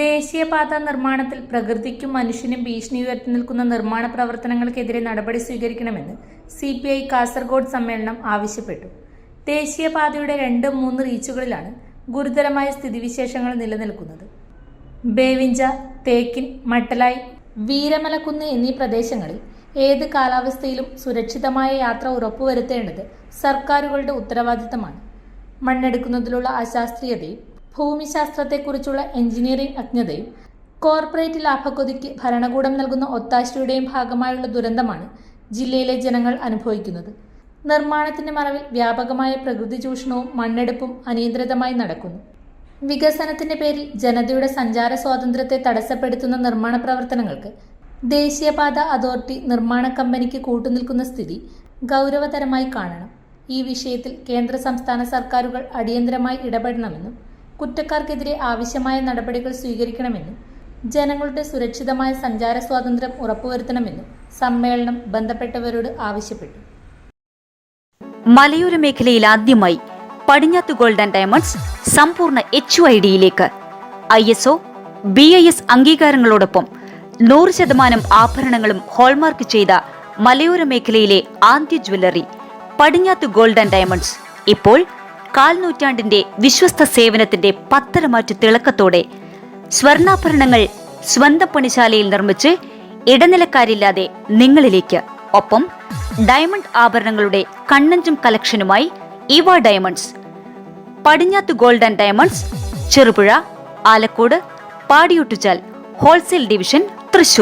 ദേശീയപാത നിർമ്മാണത്തിൽ പ്രകൃതിക്കും മനുഷ്യനും ഭീഷണി ഉയർത്തി നിൽക്കുന്ന നിർമ്മാണ പ്രവർത്തനങ്ങൾക്കെതിരെ നടപടി സ്വീകരിക്കണമെന്ന് സി പി ഐ കാസർഗോഡ് സമ്മേളനം ആവശ്യപ്പെട്ടു. ദേശീയപാതയുടെ രണ്ട് മൂന്ന് റീച്ചുകളിലാണ് ഗുരുതരമായ സ്ഥിതിവിശേഷങ്ങൾ നിലനിൽക്കുന്നത്. ബേവിഞ്ച തേക്കിൻ മട്ടലായി വീരമലക്കുന്ന് എന്നീ പ്രദേശങ്ങളിൽ ഏത് കാലാവസ്ഥയിലും സുരക്ഷിതമായ യാത്ര ഉറപ്പുവരുത്തേണ്ടത് സർക്കാരുകളുടെ ഉത്തരവാദിത്തമാണ്. മണ്ണെടുക്കുന്നതിലുള്ള അശാസ്ത്രീയതയും ഭൂമിശാസ്ത്രത്തെക്കുറിച്ചുള്ള എഞ്ചിനീയറിംഗ് അജ്ഞതയും കോർപ്പറേറ്റ് ലാഭക്കൊതിക്ക് ഭരണകൂടം നൽകുന്ന ഒത്താശയുടെയും ഭാഗമായുള്ള ദുരന്തമാണ് ജില്ലയിലെ ജനങ്ങൾ അനുഭവിക്കുന്നത്. നിർമ്മാണത്തിന്റെ മറവിൽ വ്യാപകമായ പ്രകൃതി ചൂഷണവും മണ്ണെടുപ്പും അനിയന്ത്രിതമായി നടക്കുന്നു. വികസനത്തിന്റെ പേരിൽ ജനതയുടെ സഞ്ചാര സ്വാതന്ത്ര്യത്തെ തടസ്സപ്പെടുത്തുന്ന നിർമ്മാണ പ്രവർത്തനങ്ങൾക്ക് ദേശീയപാത അതോറിറ്റി നിർമ്മാണ കമ്പനിക്ക് കൂട്ടുനിൽക്കുന്ന സ്ഥിതി ഗൗരവതരമായി കാണണം. ഈ വിഷയത്തിൽ കേന്ദ്ര സംസ്ഥാന സർക്കാരുകൾ അടിയന്തരമായി ഇടപെടണമെന്നും കുറ്റക്കാർക്കെതിരെ ആവശ്യമായ നടപടികൾ സ്വീകരിക്കണമെന്നും ജനങ്ങളുടെ സുരക്ഷിതമായ സഞ്ചാര സ്വാതന്ത്ര്യം ഉറപ്പുവരുത്തണമെന്നും സമ്മേളനം ബന്ധപ്പെട്ടവരോട് ആവശ്യപ്പെട്ടു. മലയോര മേഖലയിൽ ആദ്യമായി പടിഞ്ഞാത്ത് ഗോൾഡ് ആൻഡ് ഡയമണ്ട്സ് സമ്പൂർണ എച്ച് ഐ ഡിയിലേക്ക് I S O B I S അംഗീകാരങ്ങളോടൊപ്പം നൂറ് ശതമാനം ആഭരണങ്ങളും ഹോൾമാർക്ക് ചെയ്ത മലയോര മേഖലയിലെ ആദ്യ jewellery Padinjath gold and diamonds. ഇപ്പോൾ കാൽനൂറ്റാണ്ടിന്റെ വിശ്വസ്ത സേവനത്തിന്റെ പത്തരമാറ്റ് തിളക്കത്തോടെ സ്വർണാഭരണങ്ങൾ സ്വന്തം പണിശാലയിൽ നിർമ്മിച്ച് ഇടനിലക്കാരില്ലാതെ നിങ്ങളിലേക്ക്. ഒപ്പം ഡയമണ്ട് ആഭരണങ്ങളുടെ കണ്ണഞ്ചും കളക്ഷനുമായി ഇവ diamonds Padinjath gold and diamonds Cherupuzha Alakode Padiyottuchal wholesale division Thrissur.